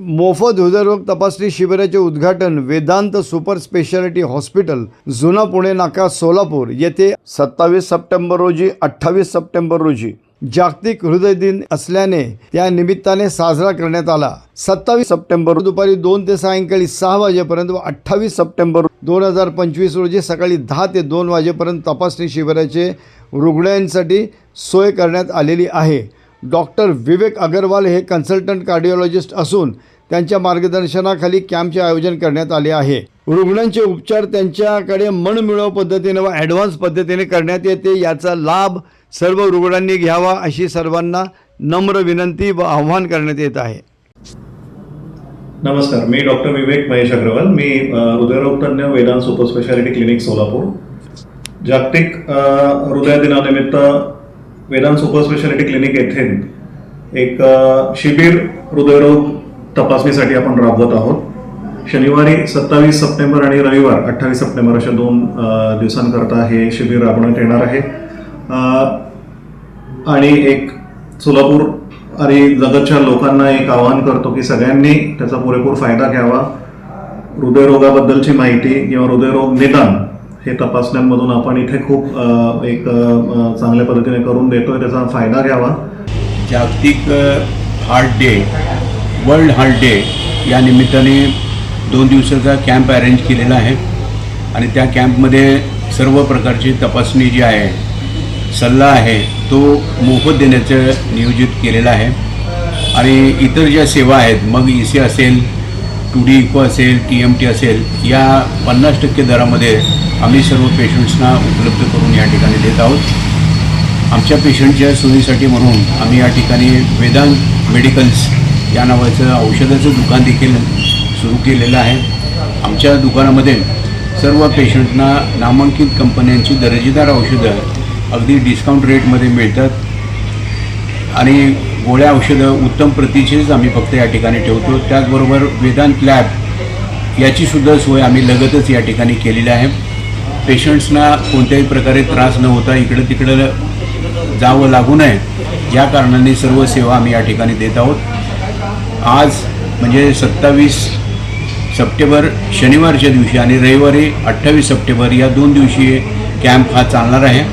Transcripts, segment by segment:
मोफत हृदयरोग तपासणी शिबिराचे उद्घाटन वेदांत सुपर स्पेशालिटी हॉस्पिटल जुना पुणे नाका सोलापूर येथे सत्तावीस सप्टेंबर रोजी अठ्ठावीस सप्टेंबर रोजी. जागतिक हृदय दिन असल्याने त्या निमित्ताने साजरा करण्यात आला. सत्तावीस सप्टेंबर दुपारी दोन ते सायंकाळी सहा वाजेपर्यंत व अठ्ठावीस सप्टेंबर दोन हजार पंचवीस रोजी सकाळी दहा ते दोन वाजेपर्यंत तपासणी शिबिराचे रुग्णांसाठी सोय करण्यात आलेली आहे. डॉक्टर विवेक अगरवाल हे कन्सल्टंट कार्डिओलॉजिस्ट असून त्यांच्या मार्गदर्शनाखाली कॅम्पचे आयोजन करण्यात आले आहे. रुग्णांचे उपचार त्यांच्याकडे मनमिळव पद्धतीने व ॲडव्हान्स पद्धतीने करण्यात येते. याचा लाभ सर्व रुग्णांनी घ्यावा अशी सर्वांना नम्र विनंती व आव्हान करण्यात येत आहे. नमस्कार. मी डॉक्टर विवेक महेश अग्रवाल. मी हृदयरोग Vedant super speciality clinic Solapur. जागतिक हृदय दिनानिमित्त वेदांत सुपर स्पेशालिटी क्लिनिक येथे एक शिबिर हृदयरोग तपासणीसाठी आपण राबवत आहोत. शनिवारी सत्तावीस सप्टेंबर आणि रविवार अठ्ठावीस सप्टेंबर अशा दोन दिवसांकरता हे शिबिर राबवण्यात येणार आहे. आणि एक सोलापूर आणि जगतच्या लोकांना एक आवाहन करतो की सगळ्यांनी त्याचा पुरेपूर फायदा घ्यावा. हृदयरोगाबद्दलची माहिती किंवा हृदयरोग निदान हे तपासण्यांमधून आपण इथे खूप एक चांगल्या पद्धतीने करून देतोय त्याचा फायदा घ्यावा. जागतिक heart day world heart day या निमित्ताने दोन दिवसाचा कॅम्प अरेंज केलेला आहे. आणि त्या कॅम्पमध्ये सर्व प्रकारची तपासणी जी आहे सल्ला आहे तो मोफत देण्याचं नियोजित केलेलं आहे. आणि इतर ज्या सेवा आहेत मग ई सी असेल टू डी इको असेल टी एम टी असेल या पन्नास टक्के दरामध्ये आम्ही सर्व पेशंट्सना उपलब्ध करून या ठिकाणी देत आहोत. आमच्या पेशंटच्या सोयीसाठी म्हणून आम्ही या ठिकाणी वेदांत मेडिकल्स या नावाचं औषधाचं दुकान देखील सुरू केलेलं आहे. आमच्या दुकानामध्ये सर्व पेशंटना नामांकित कंपन्यांची दर्जेदार औषधं अगदी डिस्काउंट रेटमध्ये मिळतात. आणि गोळ्या औषधं उत्तम प्रतीचेच आम्ही फक्त या ठिकाणी ठेवतो. त्याचबरोबर वेदांत लॅब याचीसुद्धा सोय आम्ही लगतच या ठिकाणी केलेली आहे. पेशंट्सना कोणत्याही प्रकारे त्रास न होता इकडं तिकडं जावं लागू नये या कारणाने सर्व सेवा आम्ही या ठिकाणी देत आहोत. आज म्हणजे सत्तावीस सप्टेंबर शनिवारच्या दिवशी आणि रविवारी अठ्ठावीस सप्टेंबर या दोन दिवशी कॅम्प हा चालणार आहे.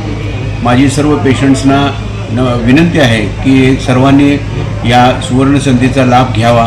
माझी सर्व पेशंट्सना न विनंती आहे की सर्वांनी या सुवर्णसंधीचा लाभ घ्यावा.